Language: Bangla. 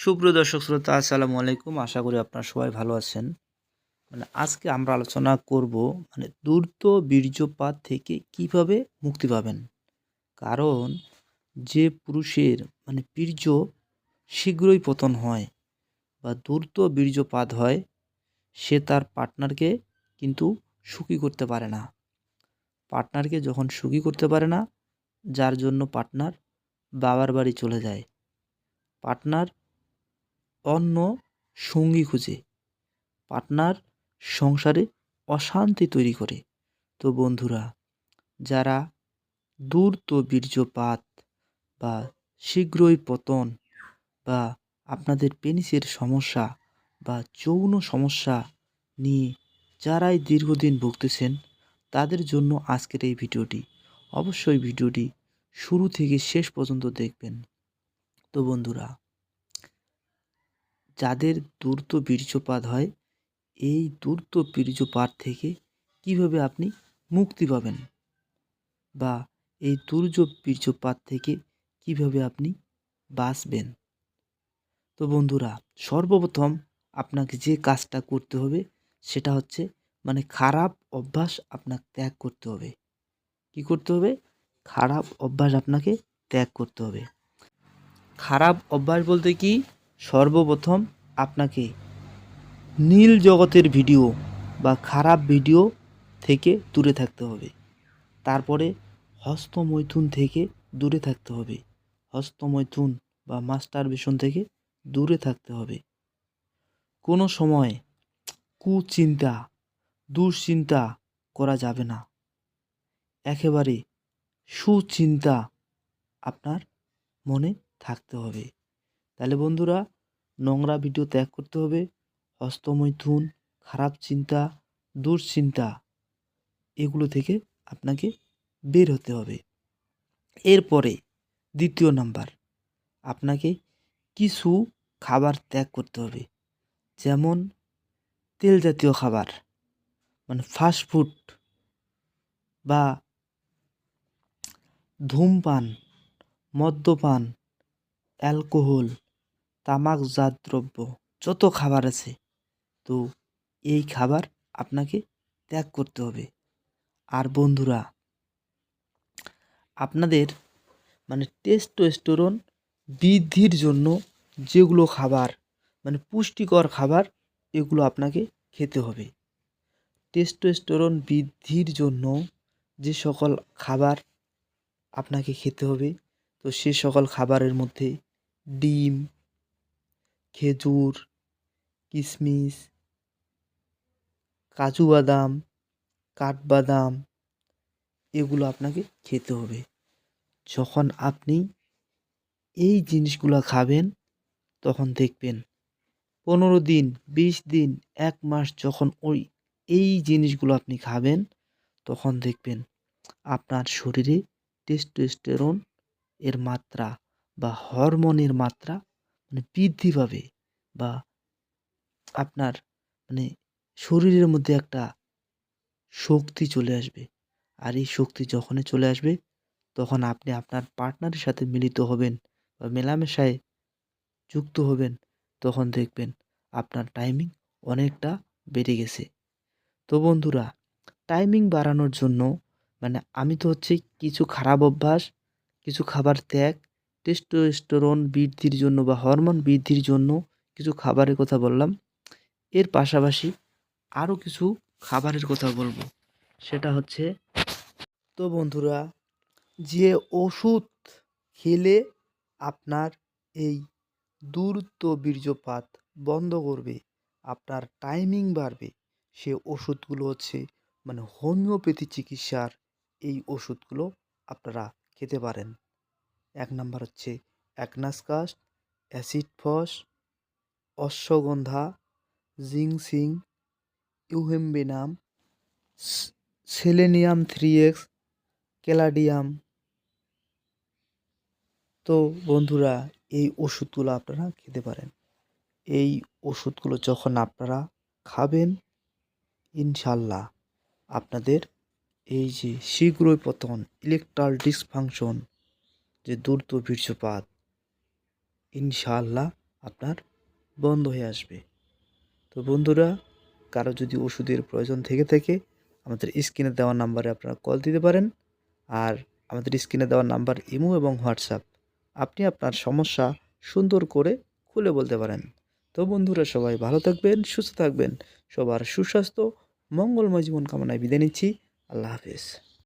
সুপ্রিয় দর্শক শ্রোতা, আসসালামু আলাইকুম। আশা করি আপনারা সবাই ভালো আছেন। মানে আজকে আমরা আলোচনা করব মানে দ্রুত বীর্যপাত থেকে কীভাবে মুক্তি পাবেন। কারণ যে পুরুষের মানে বীর্য শীঘ্রই পতন হয় বা দ্রুত বীর্যপাত হয়, সে তার পার্টনারকে কিন্তু সুখী করতে পারে না। পার্টনারকে যখন সুখী করতে পারে না, যার জন্য পার্টনার বাবার বাড়ি চলে যায়। পার্টনার অন্য সঙ্গী খুঁজে। পার্টনার সংসারে অশান্তি তৈরি করে। তো বন্ধুরা, যারা দ্রুত বীর্যপাত বা শীঘ্রই পতন বা আপনাদের পেনিসের সমস্যা বা যৌন সমস্যা নিয়ে যারাই দীর্ঘদিন ভুগতেছেন, তাদের জন্য আজকের এই ভিডিওটি, অবশ্যই ভিডিওটি শুরু থেকে শেষ পর্যন্ত দেখবেন। তো বন্ধুরা যাদের দ্রুত বীর্যপাত হয়, এই দ্রুত বীর্যপাত থেকে কীভাবে আপনি মুক্তি পাবেন? বা এই দুর্য বীর্যপাত থেকে কীভাবে আপনি বাঁচবেন? তো বন্ধুরা, সর্বপ্রথম আপনাকে যে কাজটা করতে হবে, সেটা হচ্ছে মানে খারাপ অভ্যাস আপনাকে ত্যাগ করতে হবে। কি করতে হবে? খারাপ অভ্যাস আপনাকে ত্যাগ করতে হবে। খারাপ অভ্যাস বলতে কি? সর্বপ্রথম আপনাকে নীল জগতের ভিডিও বা খারাপ ভিডিও থেকে দূরে থাকতে হবে। তারপরে হস্তমৈথুন থেকে দূরে থাকতে হবে। হস্তমৈথুন বা মাস্টার বেশন থেকে দূরে থাকতে হবে। কোনো সময় কুচিন্তা, দুশ্চিন্তা করা যাবে না। একেবারে সুচিন্তা আপনার মনে থাকতে হবে। তাহলে বন্ধুরা নোংরা ভিডিও ত্যাগ করতে হবে। হস্তমৈথুন, খারাপ চিন্তা, দুশ্চিন্তা, এগুলো থেকে আপনাকে বের হতে হবে। এরপরে দ্বিতীয় নাম্বার, আপনাকে কিছু খাবার ত্যাগ করতে হবে। যেমন তেল জাতীয় খাবার মানে ফাস্টফুড বা ধূমপান, মদ্যপান, অ্যালকোহল তামাকজাত দ্রব্য, যত খাবার আছে, তো এই খাবার আপনাকে ত্যাগ করতে হবে। আর বন্ধুরা, আপনাদের মানে টেস্টোস্টেরন বৃদ্ধির জন্য যেগুলো খাবার মানে পুষ্টিকর খাবার, এগুলো আপনাকে খেতে হবে। টেস্টোস্টেরন বৃদ্ধির জন্য যে সকল খাবার আপনাকে খেতে হবে, তো সে সকল খাবারের মধ্যে ডিম খেজুর কিশমিশ কাজু বাদাম, কাঠবাদাম, এগুলো আপনাকে খেতে হবে। যখন আপনি এই জিনিসগুলো খাবেন, তখন দেখবেন পনেরো দিন, বিশ দিন, এক মাস যখন ওই, এই জিনিসগুলো আপনি খাবেন, তখন দেখবেন আপনার শরীরে টেস্টোস্টেরন এর মাত্রা বা হরমোনের মাত্রা মানে বৃদ্ধি পাবে বা আপনার মানে শরীরের মধ্যে একটা শক্তি চলে আসবে। আর এই শক্তি যখনই চলে আসবে, তখন আপনি আপনার পার্টনারের সাথে মিলিত হবেন বা মেলামেশায় যুক্ত হবেন, তখন দেখবেন আপনার টাইমিং অনেকটা বেড়ে গেছে। তো বন্ধুরা টাইমিং বাড়ানোর জন্য মানে আমি তো হচ্ছে কিছু খারাপ অভ্যাস, কিছু খাবার ত্যাগ টেস্টোস্টেরন বৃদ্ধির জন্য বা হরমোন বৃদ্ধির জন্য কিছু খাবারের কথা বললাম। এর পাশাপাশি আরও কিছু খাবারের কথা বলব। সেটা হচ্ছে, তো বন্ধুরা, যে ওষুধ খেলে আপনার এই দ্রুত বীর্যপাত বন্ধ করবে, আপনার টাইমিং বাড়বে, সে ওষুধগুলো হচ্ছে মানে হোমিওপ্যাথি চিকিৎসার এই ওষুধগুলো আপনারা খেতে পারেন। এক নাম্বার হচ্ছে অ্যাকনাসকাস্ট অ্যাসিড ফস, অশ্বগন্ধা জিংসিং ইউহেম্বেনাম সেলেনিয়াম থ্রি এক্স, ক্যালাডিয়াম। তো বন্ধুরা, এই ওষুধগুলো আপনারা খেতে পারেন। এই ওষুধগুলো যখন আপনারা খাবেন ইনশাল্লাহ আপনাদের এই যে শীঘ্রই পতন ইলেকট্রাল ডিসফাংশন যে দ্রুত বীর্যপাত, ইনশাআল্লাহ আপনার বন্ধ হয়ে আসবে। তো বন্ধুরা, কারও যদি ওষুধের প্রয়োজন থেকে থাকে আমাদের স্ক্রিনে দেওয়া নাম্বারে আপনারা কল দিতে পারেন আর আমাদের স্ক্রিনে দেওয়া নাম্বার ইমো এবং হোয়াটসঅ্যাপ। আপনি আপনার সমস্যা সুন্দর করে খুলে বলতে পারেন। তো বন্ধুরা, সবাই ভালো থাকবেন, সুস্থ থাকবেন। সবার সুস্বাস্থ্য, মঙ্গলময় জীবন কামনায় বিদায় নিচ্ছি। আল্লাহ হাফেজ।